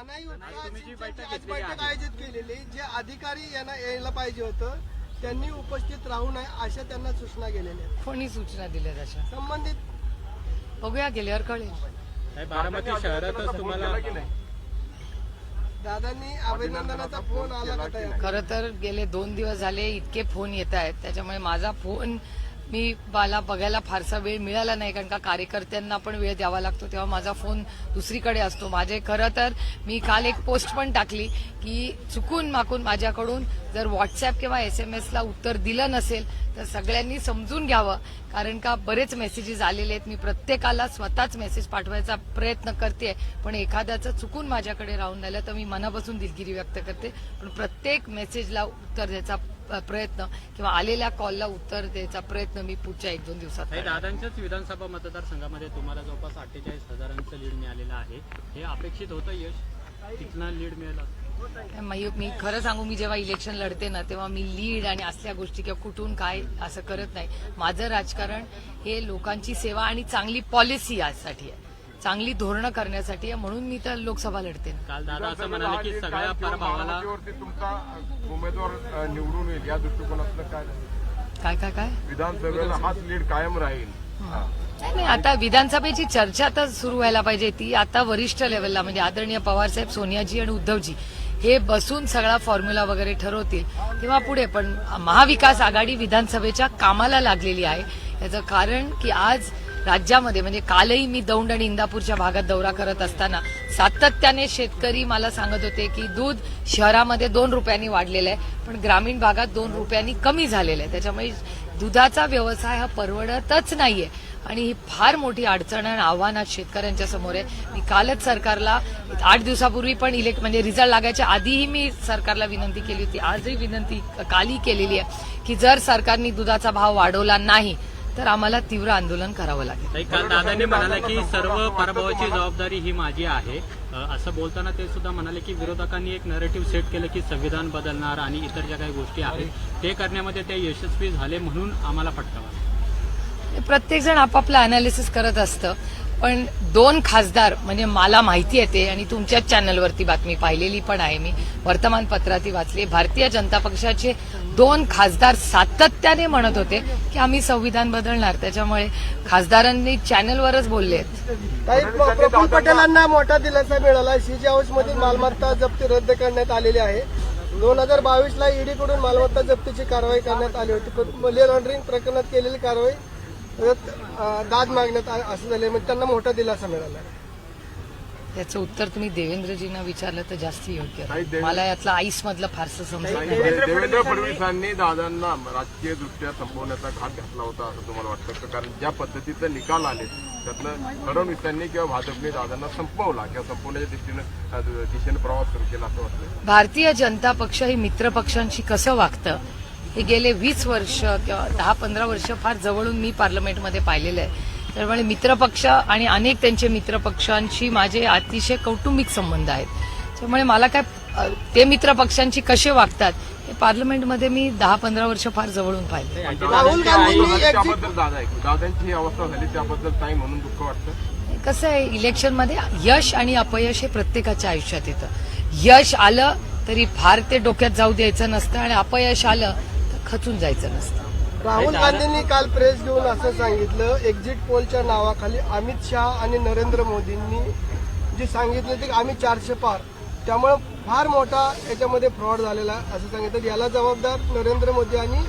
जी बैठक आज घेतलेली बैठक आहे. आयोजित केलेली जे अधिकारी यांना यायला पाहिजे होतं त्यांनी उपस्थित राहू नये अशा त्यांना सूचना गेलेल्या आहेत. कोणी सूचना दिल्या तशा संबंधित बघूया गेल्यावर कळेल. साहेब, बारामती शहरातच तुम्हाला दादांनी अभिनंदनाचा फोन आला का तयार? खरं तर गेले दोन दिवस झाले इतके फोन येत आहेत. त्याच्यामुळे माझा फोन मी मला बघायला फारसा वेळ मिळाला नाही कारण का कार्यकर्त्यांना पण वेळ द्यावा लागतो. तेव्हा माझा फोन दुसरीकडे असतो. माझे खरं तर मी काल एक पोस्ट पण टाकली की चुकून माकून माझ्याकडून जर व्हॉट्सअप किंवा एस एम एसला उत्तर दिलं नसेल तर सगळ्यांनी समजून घ्यावं. कारण का बरेच मेसेजेस आलेले आहेत. मी प्रत्येकाला स्वतःच मेसेज पाठवायचा प्रयत्न करते पण एखाद्याचं चुकून माझ्याकडे राहून राहिलं तर मी मनापासून दिलगिरी व्यक्त करते. पण प्रत्येक मेसेजला उत्तर द्यायचा प्रयत्न किंवा आलेल्या कॉलला उत्तर द्यायचा प्रयत्न मी पुढच्या एक दोन दिवसात. दादांच्याच विधानसभा मतदारसंघामध्ये तुम्हाला जवळपास अठ्ठेचाळीस हजारांचं लीड मिळालेलं आहे. हे अपेक्षित होतं यश? तिथनं लीड मिळालं? मी खरं सांगू मी जेव्हा इलेक्शन लढते ना तेव्हा मी लीड आणि असल्या गोष्टी किंवा कुठून काय असं करत नाही. माझं राजकारण हे लोकांची सेवा आणि चांगली पॉलिसी यासाठी आहे. चांगली धोरणं करण्यासाठी आहे म्हणून मी तर लोकसभा लढते काल दादा असं म्हणाले की सगळ्या पराभवाला तुमचा उमेदवार निवडून येईल या दृष्टिकोनातलं काय? काय काय काय? विधानसभेला हाच लीड कायम राहील. हा. नाही आता विधानसभेची चर्चा तर सुरू व्हायला पाहिजे ती. आता वरिष्ठ लेवलला म्हणजे आदरणीय पवारसाहेब सोनियाजी आणि उद्धवजी हे बसून सगळा फॉर्म्युला वगैरे ठरवतील. तेव्हा पुढे पण महाविकास आघाडी विधानसभेच्या कामाला लागलेली आहे. याचं कारण की आज राज्यामध्ये म्हणजे कालही मी दौंड आणि इंदापूरच्या भागात दौरा करत असताना सातत्याने शेतकरी मला सांगत होते की दूध शहरामध्ये दोन रुपयांनी वाढलेलं आहे पण ग्रामीण भागात दोन रुपयांनी कमी झालेलं आहे. त्याच्यामुळे दुधाचा व्यवसाय हा परवडतच नाहीये. आणि ही फार मोठी अडचण आणि आव्हान आज शेतकऱ्यांच्या समोर आहे. मी कालच सरकारला आठ दिवसापूर्वी पण इलेक्ट म्हणजे रिझल्ट लागायच्या आधीही मी सरकारला विनंती केली होती. आजही विनंती कालही केलेली आहे की जर सरकारने दुधाचा भाव वाढवला नाही तर आम्हाला तीव्र आंदोलन करावं लागेल. काल दादांनी म्हणाले की सर्व पराभवाची जबाबदारी ही माझी आहे. असं बोलताना ते सुद्धा म्हणाले की विरोधकांनी एक नरेटिव्ह सेट केलं की संविधान बदलणार आणि इतर ज्या काही गोष्टी आहेत ते करण्यामध्ये ते यशस्वी झाले म्हणून आम्हाला फटकावा प्रत्येक जण आपापलं अनालिसिस करत असतं. पण दोन खासदार म्हणजे मला माहिती येते आणि तुमच्याच चॅनलवरती बातमी पाहिलेली पण आहे मी. वर्तमानपत्रातही वाचली. भारतीय जनता पक्षाचे दोन खासदार सातत्याने म्हणत होते की आम्ही संविधान बदलणार. त्याच्यामुळे खासदारांनी चॅनलवरच बोलले आहेत. प्रफुल्ल पटेलांना मोठा दिलासा मिळाला. सीजी हाऊस मधील मालमत्ता जप्ती रद्द करण्यात आलेली आहे. दोन हजार बावीस ला ईडी कडून मालमत्ता जप्तीची कारवाई करण्यात आली होती. मनी लॉन्ड्रिंग प्रकरणात केलेली कारवाई दाद मागण्यात असं झाले म्हणजे त्यांना मोठा दिलासा मिळाला. त्याचं उत्तर तुम्ही देवेंद्रजींना विचारलं तर जास्त योग्य मला यातलं आईस मधलं फारसं समजत नाही देवेंद्र फडणवीसांनी दादांना राजकीय दृष्ट्या संपवण्याचा घात घातला होता असं तुम्हाला वाटतं का? कारण ज्या पद्धतीचे निकाल आले त्यातनं फडणवीसांनी किंवा भाजपने दादांना संपवला किंवा संपवण्याच्या दृष्टीनं दिशेने प्रवास सुरू केला असं वाटतं भारतीय जनता पक्ष हे मित्र पक्षांशी कसं वागतं? हे गेले वीस वर्ष किंवा दहा पंधरा वर्ष फार जवळून मी पार्लमेंटमध्ये पाहिलेलं आहे. त्यामुळे मित्रपक्ष आणि अनेक त्यांचे मित्रपक्षांशी माझे अतिशय कौटुंबिक संबंध आहेत. त्यामुळे मला काय ते मित्रपक्षांशी कसे वागतात हे पार्लमेंटमध्ये मी दहा पंधरा वर्ष फार जवळून पाहिले. राहुल गांधींनी एक्झिट त्याबद्दल दादा ऐकू. दादांची ही अवस्था झाली त्याबद्दल ताई म्हणून दुःख वाटतं? कसं आहे इलेक्शनमध्ये यश आणि अपयश हे प्रत्येकाच्या आयुष्यात येतं. यश आलं तरी फार ते डोक्यात जाऊ द्यायचं नसतं आणि अपयश आलं खचून जायचं नसतं. राहुल गांधींनी काल प्रेस घेऊन असं सांगितलं एक्झिट पोलच्या नावाखाली अमित शहा आणि नरेंद्र मोदींनी जे सांगितलं ते आम्ही चारशे पार. त्यामुळे फार मोठा याच्यामध्ये फ्रॉड झालेला आहे असं सांगितलं. याला जबाबदार नरेंद्र मोदी आणि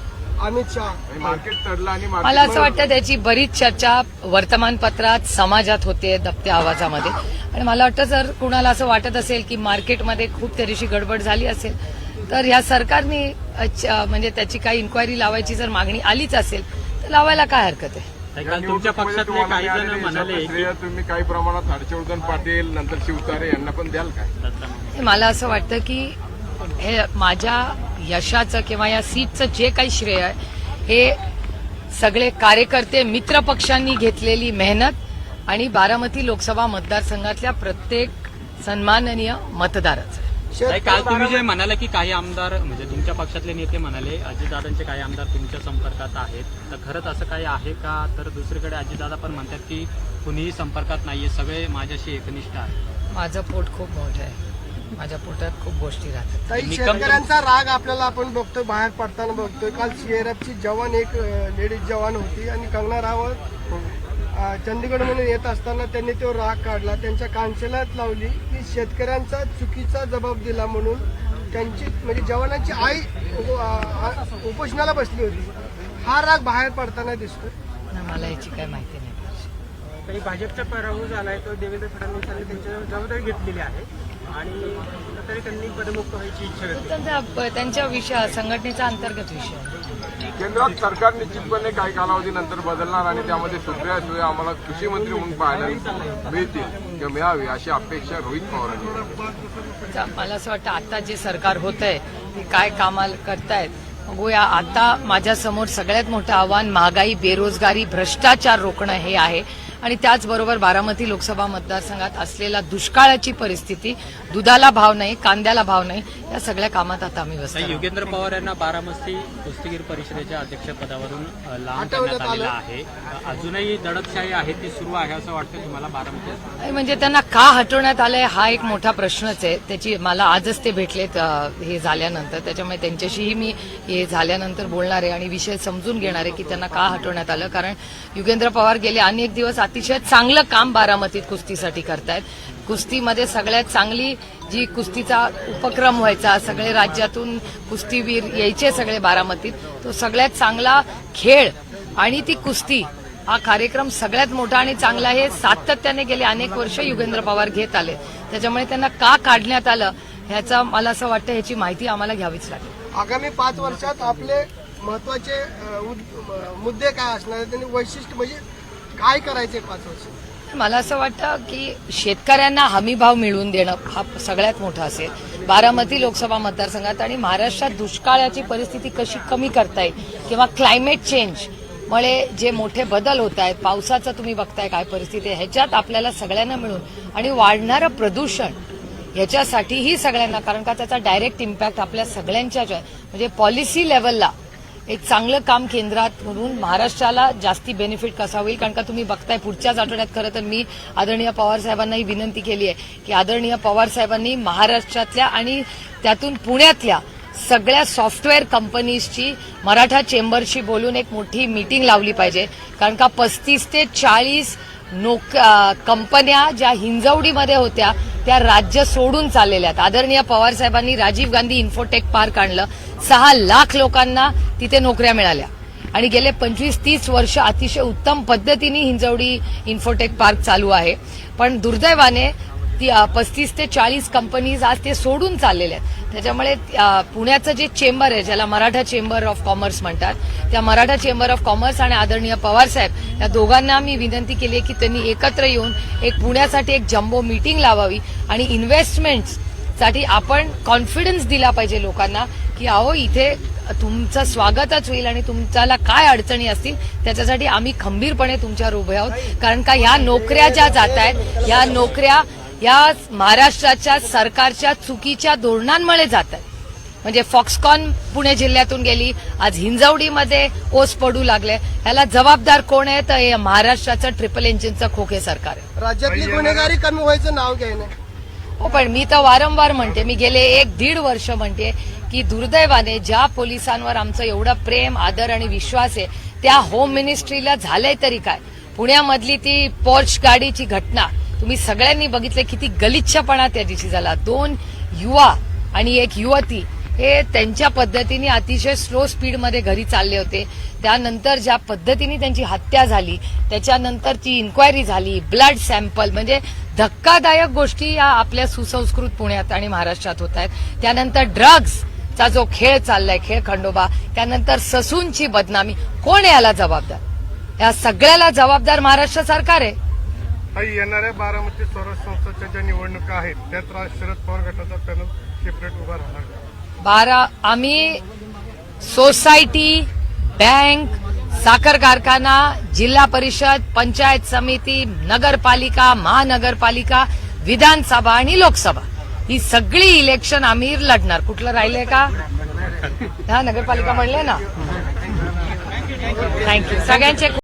अमित शहा. मार्केट चढलं आणि मला मार्केट असं वाटतं त्याची बरीच चर्चा वर्तमानपत्रात समाजात होते दबत्या आवाजामध्ये. आणि मला वाटतं जर कुणाला असं वाटत असेल की मार्केटमध्ये खूप त्या दिवशी गडबड झाली असेल तर ह्या सरकारने म्हणजे त्याची काही इन्क्वायरी लावायची जर मागणी आलीच असेल तर लावायला काय हरकत आहे? तुमच्या पक्षातले काही जण म्हणाले तुम्ही काही प्रमाणात हर्षवर्धन पाटील नंतर शिवतारे यांना पण द्याल काय? हे मला असं वाटतं की हे माझ्या यशाचं किंवा या सीटचं जे काही श्रेय आहे हे सगळे कार्यकर्ते मित्र पक्षांनी घेतलेली मेहनत आणि बारामती लोकसभा मतदारसंघातल्या प्रत्येक सन्माननीय मतदाराचं. आहे. ताई, काल तुम्ही जे म्हणाले की काही आमदार म्हणजे तुमच्या पक्षातले नेते म्हणाले अजितदादांचे काही आमदार तुमच्या संपर्कात आहेत. तर खरंच असं काही आहे का? तर दुसरीकडे अजितदादा पण म्हणतात की कुणीही संपर्कात नाहीये सगळे माझ्याशी एकनिष्ठ आहेत. माझं पोट खूप मोठं आहे. माझ्या पोटात खूप गोष्टी राहतात. काही निकम- शेतकऱ्यांचा राग आपल्याला आपण बघतोय बाहेर पडताना बघतोय. काल सीआरएफची जवान एक लेडीज जवान होती आणि कंगना रावत अ, चंदीगडमधून येत असताना त्यांनी तो राग काढला. त्यांच्या कांशेलात लावली. की शेतकऱ्यांचा चुकीचा जबाब दिला म्हणून त्यांची म्हणजे जवानांची आई उपोषणाला बसली होती. हा राग बाहेर पडताना दिसतोय ना मला याची काय माहिती नाही. तरी भाजपचा पराभव झालाय तो देवेंद्र फडणवीसांनी त्यांच्यावर जबाबदारी घेतलेली आहे. आणि तरी त्यांनी पदमुक्त व्हायची इच्छा त्यांचा त्यांच्या विषय संघटनेचा अंतर्गत विषय आहे. केंद्रात सरकार निश्चितपणे काही कालावधीनंतर बदलणार आणि त्यामध्ये सुप्रिया सुळे आम्हाला कृषी मंत्री म्हणून पाहायला मिळतील किंवा मिळावी अशी अपेक्षा रोहित पवारांनी मला असं वाटतं आता जे सरकार होत आहे ते काय कामाला करतायत बघूया. आता माझ्यासमोर सगळ्यात मोठं आव्हान महागाई बेरोजगारी भ्रष्टाचार रोखणं हे आहे. आणि त्याचबरोबर बारामती लोकसभा मतदारसंघात असलेला दुष्काळाची परिस्थिती दुधाला भाव नाही कांद्याला भाव नाही या सगळ्या कामात आता आम्ही बसतो युगेंद्र पवार यांना बारामती कुस्तीगीर परिषदेच्या अध्यक्षपदावरून लांब करण्यात आलेलं. आहे. अजूनही दडपशाही आहे ती सुरू आहे असं वाटतं तुम्हाला बारामती म्हणजे त्यांना का हटवण्यात आलंय हा एक मोठा प्रश्नच आहे. त्याची मला आजच ते भेटलेत हे झाल्यानंतर. त्याच्यामुळे त्यांच्याशीही मी हे झाल्यानंतर बोलणार आहे आणि विषय समजून घेणार आहे की त्यांना का हटवण्यात आलं. कारण युगेंद्र पवार गेले अनेक दिवस अतिशय चांगलं काम बारामतीत कुस्तीसाठी करतायत. कुस्तीमध्ये सगळ्यात चांगली जी कुस्तीचा उपक्रम व्हायचा सगळे राज्यातून कुस्तीवीर यायचे सगळे बारामतीत तो सगळ्यात चांगला खेळ आणि ती कुस्ती हा कार्यक्रम सगळ्यात मोठा आणि चांगला हे सातत्याने गेले अनेक वर्ष युगेंद्र पवार घेत आले. त्याच्यामुळे त्यांना का काढण्यात आलं ह्याचा मला असं वाटतं ह्याची माहिती आम्हाला घ्यावीच लागेल. आगामी पाच वर्षात आपले महत्त्वाचे मुद्दे काय असणार? त्यांनी वैशिष्ट्य म्हणजे काय करायचे पाच वर्ष? मला असं वाटतं की शेतकऱ्यांना हमीभाव मिळवून देणं हा सगळ्यात मोठा असेल. बारामती लोकसभा मतदारसंघात आणि महाराष्ट्रात दुष्काळाची परिस्थिती कशी कमी करता येईल किंवा क्लायमेट चेंज मुळे जे मोठे बदल होत आहेत पावसाचं तुम्ही बघताय काय परिस्थिती आहे ह्याच्यात आपल्याला सगळ्यांना मिळून आणि वाढणारं प्रदूषण ह्याच्यासाठीही सगळ्यांना कारण का त्याचा डायरेक्ट इम्पॅक्ट आपल्या सगळ्यांच्या म्हणजे पॉलिसी लेवलला एक चांगलं काम केंद्रात म्हणून महाराष्ट्राला जास्ती बेनिफिट कसा होईल? कारण का तुम्ही बघताय पुढच्याच आठवड्यात खरं तर मी आदरणीय पवार साहेबांनाही विनंती केली आहे की आदरणीय पवार साहेबांनी महाराष्ट्रातल्या आणि त्यातून पुण्यातल्या सगळ्या सॉफ्टवेअर कंपनीजची मराठा चेंबरशी बोलून एक मोठी मीटिंग लावली पाहिजे. कारण का पस्तीस ते चाळीस नोक कंपन्या ज्या हिंजवडीमध्ये होत्या त्या राज्य सोडून चाललेल्या आहेत. आदरणीय पवार साहेबांनी राजीव गांधी इन्फोटेक पार्क आणलं. सहा लाख लोकांना तिथे नोकऱ्या मिळाल्या. आणि गेले पंचवीस तीस वर्ष अतिशय उत्तम पद्धतीने हिंजवडी इन्फोटेक पार्क चालू आहे. पण दुर्दैवाने ती पस्तीस ते चाळीस कंपनीज आज ते सोडून चाललेले आहेत. त्याच्यामुळे पुण्याचं जे चेंबर आहे ज्याला मराठा चेंबर ऑफ कॉमर्स म्हणतात त्या मराठा चेंबर ऑफ कॉमर्स आणि आदरणीय पवार साहेब या दोघांना मी विनंती केली आहे की त्यांनी एकत्र येऊन एक पुण्यासाठी एक जम्बो मीटिंग लावावी आणि इन्व्हेस्टमेंटसाठी आपण कॉन्फिडन्स दिला पाहिजे लोकांना की अहो इथे तुमचं स्वागतच होईल आणि तुमच्याला काय अडचणी असतील त्याच्यासाठी आम्ही खंबीरपणे तुमच्यावर उभे आहोत. कारण का ह्या नोकऱ्या ज्या जात आहेत या नोकऱ्या या महाराष्ट्राच्या सरकारच्या चुकीच्या धोरणांमुळे जात आहेत. म्हणजे फॉक्सकॉन पुणे जिल्ह्यातून गेली आज हिंजवडीमध्ये ओस पडू लागले. ह्याला जबाबदार कोण आहे तर हे महाराष्ट्राचं ट्रिपल इंजिनचं खोके सरकार आहे. राज्यातली गुन्हेगारी कमी व्हायचं नाव घ्यायला. हो पण मी तर वारंवार म्हणते मी गेले एक दीड वर्ष म्हणते की दुर्दैवाने ज्या पोलिसांवर आमचं एवढं प्रेम आदर आणि विश्वास आहे त्या होम मिनिस्ट्रीला झालंय तरी काय? पुण्यामधली ती पॉर्च गाडीची घटना तुम्ही सगळ्यांनी बघितलं किती गलिच्छपणा त्या दिवशी झाला. दोन युवा आणि एक युवती हे त्यांच्या पद्धतीने अतिशय स्लो स्पीडमध्ये घरी चालले होते. त्यानंतर ज्या पद्धतीने त्यांची हत्या झाली त्याच्यानंतर ती इन्क्वायरी झाली ब्लड सॅम्पल म्हणजे धक्कादायक गोष्टी या आपल्या सुसंस्कृत पुण्यात आणि महाराष्ट्रात होत आहेत. त्यानंतर ड्रग्ज चा जो खेळ चाललाय खेळ खंडोबा त्यानंतर ससूनची बदनामी कोण याला जबाबदार? या सगळ्याला जबाबदार महाराष्ट्र सरकार आहे. काही येणाऱ्या बारामती स्वराज संस्थेच्या ज्या निवडणुका आहेत त्यात शरद पवार गटाचा पॅनल सेपरेट उभा राहणार. बारा आम्ही सोसायटी बँक साखर कारखाना जिल्हा परिषद पंचायत समिती नगरपालिका महानगरपालिका विधानसभा आणि लोकसभा. ही सगळी इलेक्शन आम्ही लढणार. कुठलं राहिले का? हा नगरपालिका म्हणले ना. थँक्यू सगळ्यांचे